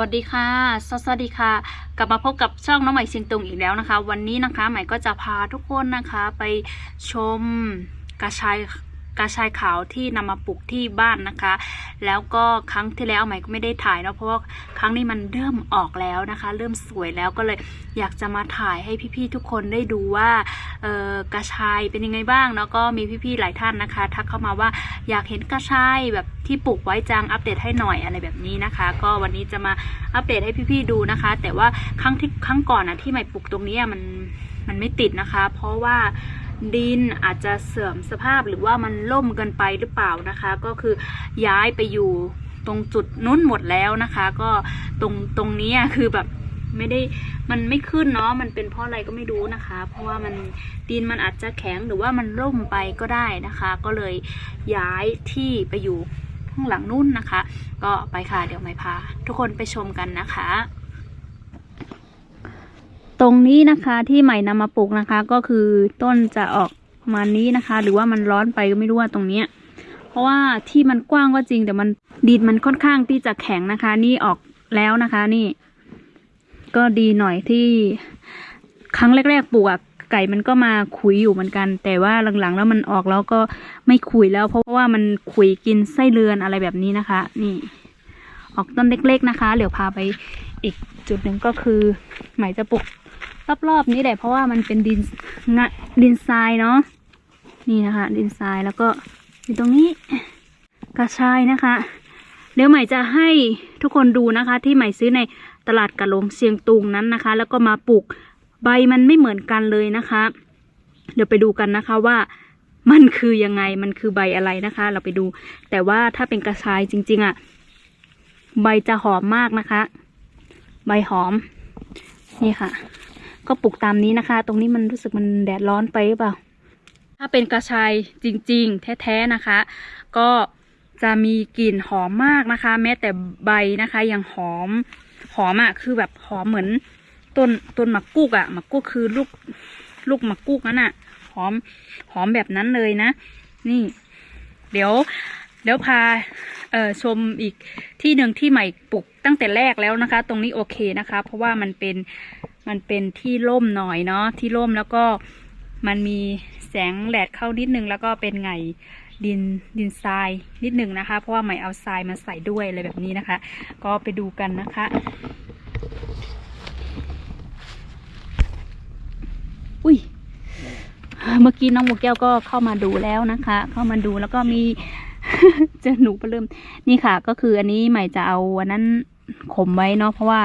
วัสดีค่ะ สวัสดีค่ะ กลับมาพบกับช่องน้องใหม่เชียงตุงอีกแล้วนะคะ วันนี้นะคะใหม่ก็จะพาทุกคนนะคะไปชมกระชาย กระชายขาวที่นำมาปลูกที่บ้านนะคะ แล้วก็ครั้งที่แล้วใหม่ก็ไม่ได้ถ่ายเนาะเพราะว่าครั้งนี้มันเริ่มออกแล้วนะคะ เริ่มสวยแล้วก็เลยอยากจะมาถ่ายให้พี่ๆทุกคนได้ดูว่าเออกระชายเป็นยังไงบ้างแล้วก็มีพี่ๆหลายท่านนะคะทักเข้ามาว่าอยากเห็นกระชายแบบที่ปลูกไว้จังอัปเดตให้หน่อยอะไรแบบนี้นะคะ ก็วันนี้จะมาอัปเดตให้พี่ๆดูนะคะ แต่ว่าครั้งที่ครั้งก่อนนะที่ใหม่ปลูกตรงนี้มันมันไม่ติดนะคะ เพราะว่า ดินอาจจะเสื่อมสภาพหรือว่ามันล่มเกินไปหรือเปล่านะคะ ก็คือย้ายไปอยู่ตรงจุดนู้นหมดแล้วนะคะ ก็ตรงตรงนี้คือแบบไม่ได้มันไม่ขึ้นเนาะมันเป็นเพราะอะไรก็ไม่รู้นะคะ เพราะว่ามันดินมันอาจจะแข็งหรือว่ามันล่มไปก็ได้นะคะ ก็เลยย้ายที่ไปอยู่ข้างหลังนู้นนะคะ ก็ไปค่ะเดี๋ยวไม่พา ทุกคนไปชมกันนะคะ รงนี้นะคะที่ใหม่นำมาปลูกนะคะ ก็คือต้นจะออกประมาณนี้นะคะ หรือว่ามันร้อนไปก็ไม่รู้ว่าตรงเนี้ยเพราะว่าที่มันกว้างก็จริง แต่มันดินมันค่อนข้างที่จะแข็งนะคะ นี่ออกแล้วนะคะ นี่ ก็ดีหน่อยที่ ครั้งแรกๆปลูกอะไก่มันก็มาขุยอยู่เหมือนกัน แต่ว่าหลังๆ แล้วมันออกแล้วก็ไม่ขุยแล้ว เพราะว่ามันขุยกินไส้เลือนอะไรแบบนี้นะคะ นี่ ออกต้นเล็ก ๆนะคะ เดี๋ยวพาไปอีกจุดหนึ่งก็คือ หมายจะปลูก รอบๆนี้แหละเพราะว่ามันเป็นดินงะดินทรายเนาะนี่นะคะ ดินทรายแล้วก็อยู่ตรงนี้กระชายนะคะเดี๋ยวใหม่จะให้ทุกคนดูนะคะ ที่ใหม่ซื้อในตลาดกะหลงเชียงตุงนั้นนะคะ แล้วก็มาปลูกใบมันไม่เหมือนกันเลยนะคะ เดี๋ยวไปดูกันนะคะว่ามันคือยังไงมันคือใบอะไรนะคะ เราไปดู แต่ว่าถ้าเป็นกระชายจริง ๆอะ่ะใบจะหอมมากนะคะ ใบหอมนี่ค่ะ ก็ปลูกตามนี้นะคะ ตรงนี้มันรู้สึกมันแดดร้อนไปหรือเปล่า ถ้าเป็นกระชายจริง ๆ แท้ๆนะคะ ก็จะมีกลิ่นหอมมากนะคะ แม้แต่ใบนะคะยังหอมหอมอะ่ะคือแบบหอมเหมือนต้นต้นหมักกุกอะ่ะหมักกุกคือลูกลูกหมักกุกนั่นอะ่ะหอมหอมแบบนั้นเลยนะ นี่ เดี๋ยวเดี๋ยวพาเอ่อชมอีกที่หนึ่งที่ใหม่ปลูกตั้งแต่แรกแล้วนะคะ ตรงนี้โอเคนะคะ เพราะว่ามันเป็น มันเป็นที่ร่มหน่อยเนาะที่ร่มแล้วก็มันมีแสงแดดเข้านิดนึง แล้วก็เป็นไงดินดินทรายนิดนึงนะคะ เพราะว่าใหม่เอาทรายมาใส่ด้วยอะไรแบบนี้นะคะ ก็ไปดูกันนะคะอุ้ยเมื่อกี้น้องหมูแก้วก็เข้ามาดูแล้วนะคะ เข้ามาดูแล้วก็มีเจอหนูเริ่มนี่ค่ะ ก็คืออันนี้ใหม่จะเอาอันนั้นขมไว้เนาะเพราะว่า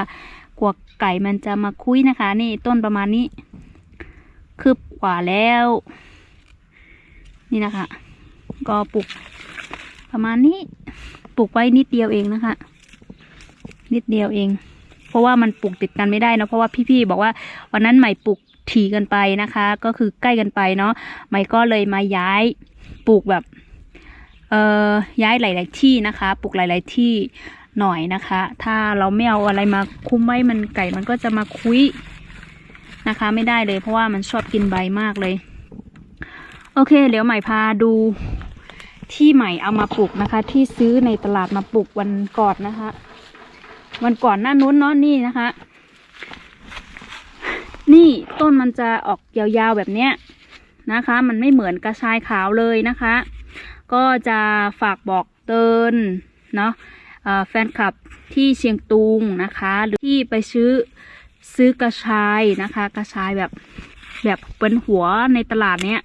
กลัวไก่มันจะมาคุยนะคะ นี่ต้นประมาณนี้ คืบกว่าแล้ว นี่นะคะ ก็ปลูกประมาณนี้ปลูกไว้นิดเดียวเองนะคะ นิดเดียวเอง เพราะว่ามันปลูกติดกันไม่ได้นะเพราะว่าพี่ๆบอกว่าวันนั้นใหม่ปลูกถี่กันไปนะคะ ก็คือใกล้กันไปเนาะใหม่ก็เลยมาย้ายปลูกแบบเอ่อย้ายหลาย ๆ ที่นะคะ ปลูกหลาย ๆ ที่ หน่อยนะคะ ถ้าเราไม่เอาอะไรมาคุ้มไว้มันไก่มันก็จะมาคุยนะคะ ไม่ได้เลยเพราะว่ามันชอบกินใบมากเลย โอเค เดี๋ยวใหม่พาดูที่ใหม่เอามาปลูกนะคะ ที่ซื้อในตลาดมาปลูกวันก่อนนะคะ วันก่อนหน้านู้นเนาะนี่นะคะ นี่ต้นมันจะออกยาวๆแบบเนี้ยนะคะ มันไม่เหมือนกระชายขาวเลยนะคะ ก็จะฝากบอกเตือนเนาะ แฟนคลับที่เชียงตุงนะคะหรือที่ไปซื้อซื้อกระชายนะคะ กระชายแบบแบบเป็นหัวในตลาดเนี้ย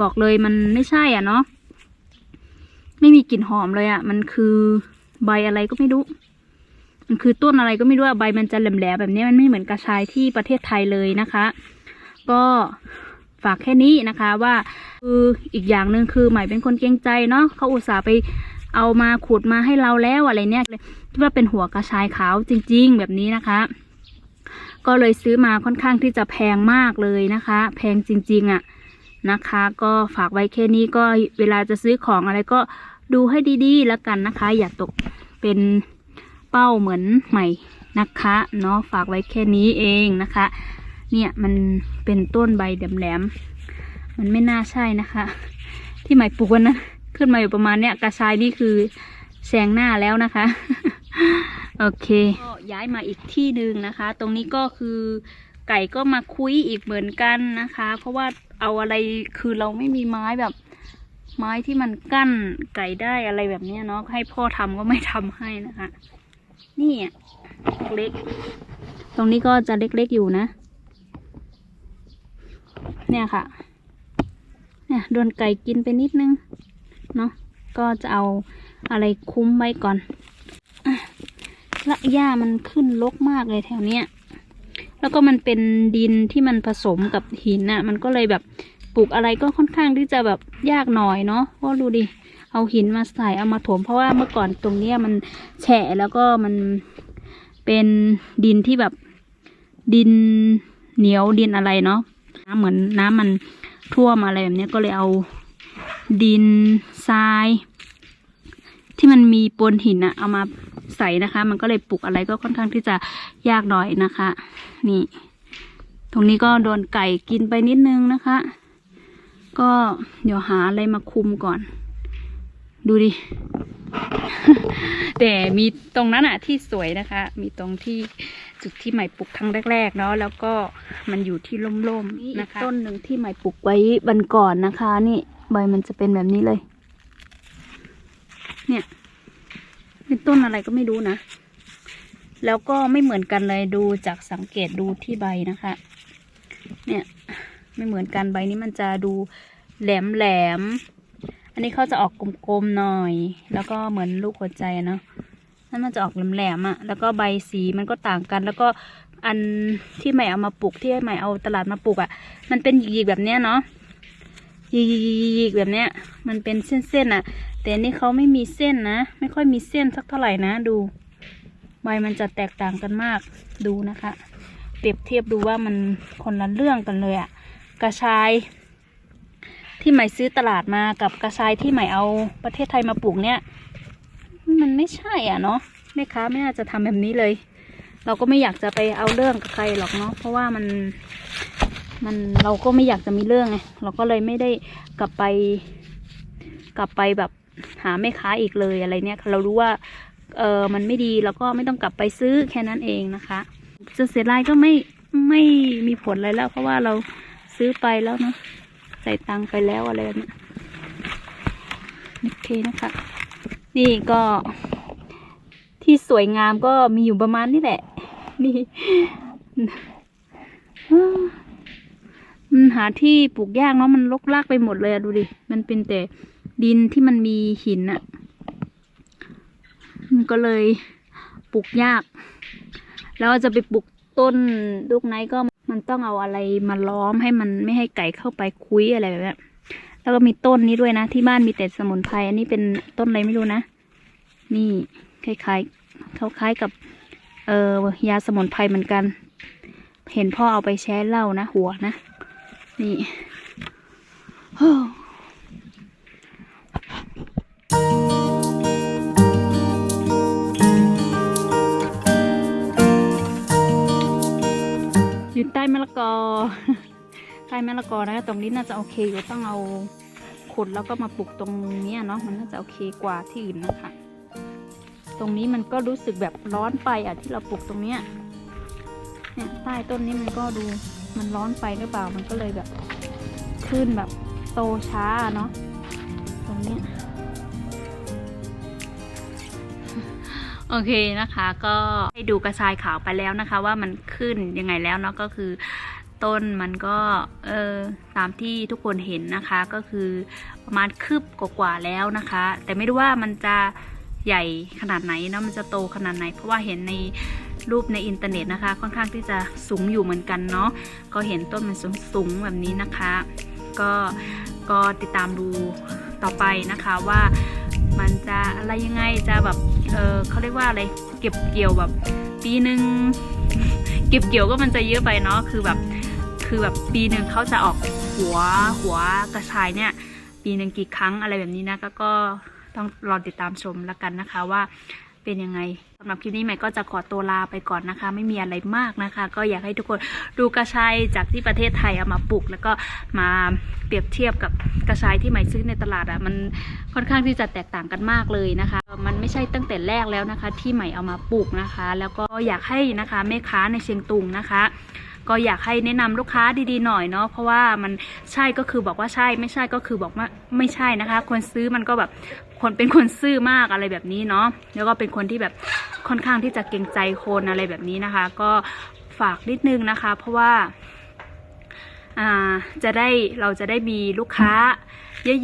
บอกเลยมันไม่ใช่อะเนาะไม่มีกลิ่นหอมเลยอะ มันคือใบอะไรก็ไม่รู้ มันคือต้นอะไรก็ไม่รู้ใบมันจะแหลมๆแบบนี้มันไม่เหมือนกระชายที่ประเทศไทยเลยนะคะ ก็ฝากแค่นี้นะคะว่าคืออีกอย่างหนึ่งคือใหม่เป็นคนเกรงใจเนาะเขาอุตส่าห์ไป เอามาขุดมาให้เราแล้วอะไรเนี่ยเลยคิดว่าเป็นหัวกระชายขาวจริง ๆ แบบนี้นะคะ ก็เลยซื้อมาค่อนข้างที่จะแพงมากเลยนะคะ แพงจริง ๆอะนะคะ ก็ฝากไว้แค่นี้ก็เวลาจะซื้อของอะไรก็ดูให้ดีๆ แล้วกันนะคะ อย่าตกเป็นเป้าเหมือนใหม่นะคะเนาะฝากไว้แค่นี้เองนะคะ เนี่ยมันเป็นต้นใบแหลมๆมันไม่น่าใช่นะคะ ที่ใหม่ปลูกวันนั้น ขึ้นมาอยู่ประมาณเนี้ยกระชายนี่คือแซงหน้าแล้วนะคะ โอเคก็ย้ายมาอีกที่หนึ่งนะคะ ตรงนี้ก็คือไก่ก็มาคุยอีกเหมือนกันนะคะ เพราะว่าเอาอะไรคือเราไม่มีไม้แบบ ไม้ที่มันกั้นไก่ได้อะไรแบบเนี้ยเนาะให้พ่อทำก็ไม่ทำให้นะคะ นี่อะเล็ก ตรงนี้ก็จะเล็กๆอยู่นะ เนี่ยค่ะ เนี่ยโดนไก่กินไปนิดนึง เนาะก็จะเอาอะไรคุ้มไว้ก่อนอละหญ้ามันขึ้นรกมากเลยแถวเนี้ยแล้วก็มันเป็นดินที่มันผสมกับหินน่ะ มันก็เลยแบบปลูกอะไรก็ค่อนข้างที่จะแบบยากหน่อยเนาะเพราดูดิเอาหินมาใส่เอามาถม เพราะว่าเมื่อก่อนตรงเนี้ยมันแฉะแล้วก็มันเป็นดินที่แบบดินเหนียวดินอะไรเนาะน้ำเหมือนน้ำมันท่วมอะไรแบบเนี้ยก็เลยเอา ดินทราย ที่มันมีปนหินอะเอามาใส่นะคะ มันก็เลยปลูกอะไรก็ค่อนข้างที่จะยากหน่อยนะคะ นี่ ตรงนี้ก็โดนไก่กินไปนิดนึงนะคะ ก็เดี๋ยวหาอะไรมาคุมก่อน ดูดิ แต่มีตรงนั้นอะที่สวยนะคะ มีตรงที่จุดที่ใหม่ปลูกครั้งแรกๆเนาะแล้วก็มันอยู่ที่ร่มๆนะคะต้นหนึ่งที่ใหม่ปลูกไว้บันก่อนนะคะ นี่ ใบมันจะเป็นแบบนี้เลย เนี่ย เป็นต้นอะไรก็ไม่รู้นะ แล้วก็ไม่เหมือนกันเลยดูจากสังเกตดูที่ใบนะคะ เนี่ย ไม่เหมือนกันใบนี้มันจะดูแหลมแหลม อันนี้เขาจะออกกลมๆหน่อย แล้วก็เหมือนลูกหัวใจเนาะนั่นมันจะออกแหลมๆอะ่ะ แล้วก็ใบสีมันก็ต่างกัน แล้วก็อันที่ใหม่เอามาปลูกที่ใหม่เอาตลาดมาปลูกอะ่ะ มันเป็นหยิกๆแบบเนี้ยเนาะ ยิกๆๆแบบเนี้ย มันเป็นเส้นๆอะ แต่นนี้เขาไม่มีเส้นนะ ไม่ค่อยมีเส้นสักเท่าไหร่นะดู ใบมันจะแตกต่างกันมากดูนะคะ เปรียบเทียบดูว่ามันคนละเรื่องกันเลยอะกระชายที่ใหม่ซื้อตลาดมากับกระชายที่ใหม่เอาประเทศไทยมาปลูกเนี่ย มันไม่ใช่อะเนาะแม่ค้าไม่น่าจะทำแบบนี้เลย เราก็ไม่อยากจะไปเอาเรื่องกับใครหรอกเนาะเพราะว่ามัน มันเราก็ไม่อยากจะมีเรื่องไงเราก็เลยไม่ได้กลับไป กลับไปแบบหาแม่ค้าอีกเลยอะไรเนี่ย เรารู้ว่าเออมันไม่ดีเราก็ไม่ต้องกลับไปซื้อแค่นั้นเองนะคะจะเสียรายก็ไม่ไม่มีผลอะไรแล้ว เพราะว่าเราซื้อไปแล้วเนาะใส่ตังไปแล้วอะไรเนี่ยโอเคนะคะ นี่ก็ที่สวยงามก็มีอยู่ประมาณนี้แหละ นี่ หาที่ปลูกยากเนาะมันลกลากไปหมดเลยอะดูดิ มันเป็นแต่ดินที่มันมีหินอะมันก็เลยปลูกยาก แล้วจะไปปลูกต้นลูกไนก็มันต้องเอาอะไรมาล้อมให้มันไม่ให้ไก่เข้าไปคุยอะไรแบบนี้แล้วก็มีต้นนี้ด้วยนะ ที่บ้านมีแต่สมุนไพรอันนี้เป็นต้นอะไรไม่รู้นะ นี่คล้ายๆเขาคล้ายกับ เอ่อยาสมุนไพรเหมือนกัน เห็นพ่อเอาไปแช่เหล้านะ หัวนะ นี่โอ้อยู่ใต้มะละกอ ใต้มะละกอนะตรงนี้น่าจะโอเคอยู่ต้องเอาขุดแล้วก็มาปลูกตรงนี้เนาะมันน่าจะโอเคกว่าที่อื่นนะคะ ตรงนี้มันก็รู้สึกแบบร้อนไปอะที่เราปลูกตรงเนี้ยเนี่ยใต้ต้นนี้มันก็ดู มันร้อนไปหรือเปล่ามันก็เลยแบบขึ้นแบบโตช้าเนาะตรงนี้โอเคนะคะก็ให้ดูกระชายขาวไปแล้วนะคะ ว่ามันขึ้นยังไงแล้วเนาะก็คือต้นมันก็เออตามที่ทุกคนเห็นนะคะก็คือประมาณคืบกว่าแล้วนะคะ แต่ไม่รู้ว่ามันจะใหญ่ขนาดไหนเนาะมันจะโตขนาดไหน เพราะว่าเห็นใน รูปในอินเทอร์เน็ตนะคะ ค่อนข้างที่จะสูงอยู่เหมือนกันเนาะก็เห็นต้นมันสูงๆแบบนี้นะคะ ก็ก็ติดตามดูต่อไปนะคะว่ามันจะอะไรยังไงจะแบบเออเขาเรียกว่าอะไรเก็บเกี่ยวแบบปีหนึ่งเก็บเกี่ยวก็มันจะเยอะไปเนาะคือแบบคือแบบปีหนึ่งเขาจะออกหัวหัวกระชายเนี่ย ปีหนึ่งกี่ครั้งอะไรแบบนี้นะก็ก็ต้องรอติดตามชมแล้วกันนะคะว่า เป็นยังไงสำหรับคลิปนี้ใหม่ก็จะขอตัวลาไปก่อนนะคะ ไม่มีอะไรมากนะคะ ก็อยากให้ทุกคนดูกระชายจากที่ประเทศไทยเอามาปลูก แล้วก็มาเปรียบเทียบกับกระชายที่ใหม่ซื้อในตลาดอะ่ะมันค่อนข้างที่จะแตกต่างกันมากเลยนะคะ มันไม่ใช่ตั้งแต่แรกแล้วนะคะ ที่ใหม่เอามาปลูกนะคะ แล้วก็อยากให้นะคะแม่ค้าในเชียงตุงนะคะ ก็อยากให้แนะนำลูกค้าดีๆหน่อยเนาะเพราะว่ามันใช่ก็คือบอกว่าใช่ไม่ใช่ก็คือบอกว่าไม่ใช่นะคะ คนซื้อมันก็แบบคนเป็นคนซื่อมากอะไรแบบนี้เนาะแล้วก็เป็นคนที่แบบค่อนข้างที่จะเกรงใจคนอะไรแบบนี้นะคะ ก็ฝากนิดนึงนะคะ เพราะว่าจะได้เราจะได้มีลูกค้า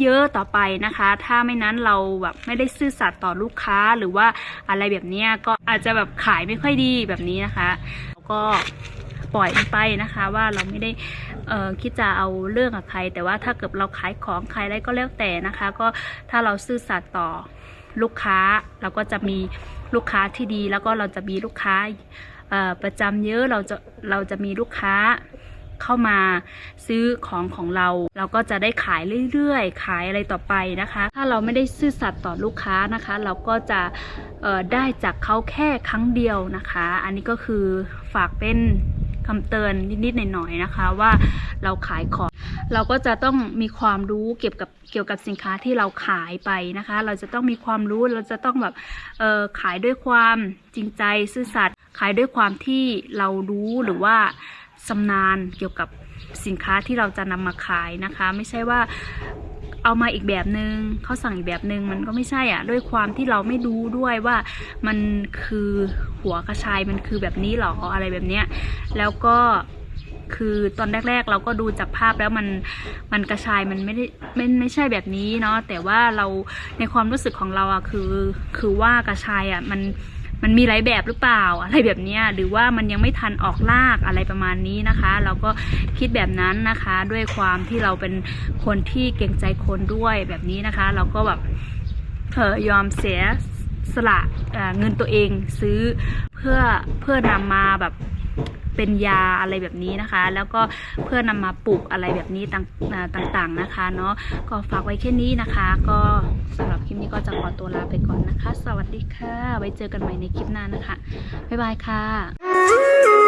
เยอะๆต่อไปนะคะ ถ้าไม่นั้นเราแบบไม่ได้ซื่อสัตย์ต่อลูกค้าหรือว่าอะไรแบบนี้ก็อาจจะแบบขายไม่ค่อยดีแบบนี้นะคะ แล้วก็ ปล่อยไปนะคะ ว่าเราไม่ได้คิดจะเอาเรื่องกับใคร แต่ว่าถ้าเกิดเราขายของขายอะไรก็แล้วแต่นะคะ ก็ถ้าเราซื่อสัตย์ต่อลูกค้าเราก็จะมีลูกค้าที่ดี แล้วก็เราจะมีลูกค้าประจำเยอะเราจะเราจะมีลูกค้าเข้ามาซื้อของของเรา เราก็จะได้ขายเรื่อยๆ ขายอะไรต่อไปนะคะ ถ้าเราไม่ได้ซื่อสัตย์ต่อลูกค้านะคะ เราก็จะได้จากเขาแค่ครั้งเดียวนะคะ อันนี้ก็คือฝากเป็น คำเตือนนิดๆหน่อยๆนะคะ ว่าเราขายของ เราก็จะต้องมีความรู้เกี่ยวกับเกี่ยวกับสินค้าที่เราขายไปนะคะ เราจะต้องมีความรู้เราจะต้องแบบเออขายด้วยความจริงใจซื่อสัตย์ขายด้วยความที่เรารู้หรือว่าชำนาญเกี่ยวกับสินค้าที่เราจะนำมาขายนะคะ ไม่ใช่ว่า เอามาอีกแบบนึงเขาสั่งอีกแบบนึงมันก็ไม่ใช่อะ ด้วยความที่เราไม่รู้ด้วยว่ามันคือหัวกระชายมันคือแบบนี้หรออะไรแบบเนี้ยแล้วก็คือตอนแรก ๆ เราก็ดูจากภาพแล้วมันมันกระชายมันไม่ได้ไม่ไม่ใช่แบบนี้เนาะแต่ว่าเราในความรู้สึกของเราอะคือ คือว่ากระชายอะมัน มันมีหลายแบบหรือเปล่าอะไรแบบนี้หรือว่ามันยังไม่ทันออกลากอะไรประมาณนี้นะคะ เราก็คิดแบบนั้นนะคะ ด้วยความที่เราเป็นคนที่เก่งใจคนด้วยแบบนี้นะคะ เราก็แบบเออยอมเสียสละเงินตัวเองซื้อเพื่อเพื่อนำมาแบบ เป็นยาอะไรแบบนี้นะคะ แล้วก็เพื่อนำมาปลูกอะไรแบบนี้ต่างๆนะคะเนาะก็ฝากไว้แค่นี้นะคะ ก็สำหรับคลิปนี้ก็จะขอตัวลาไปก่อนนะคะ สวัสดีค่ะ ไว้เจอกันใหม่ในคลิปหน้านะคะบ๊ายบายค่ะ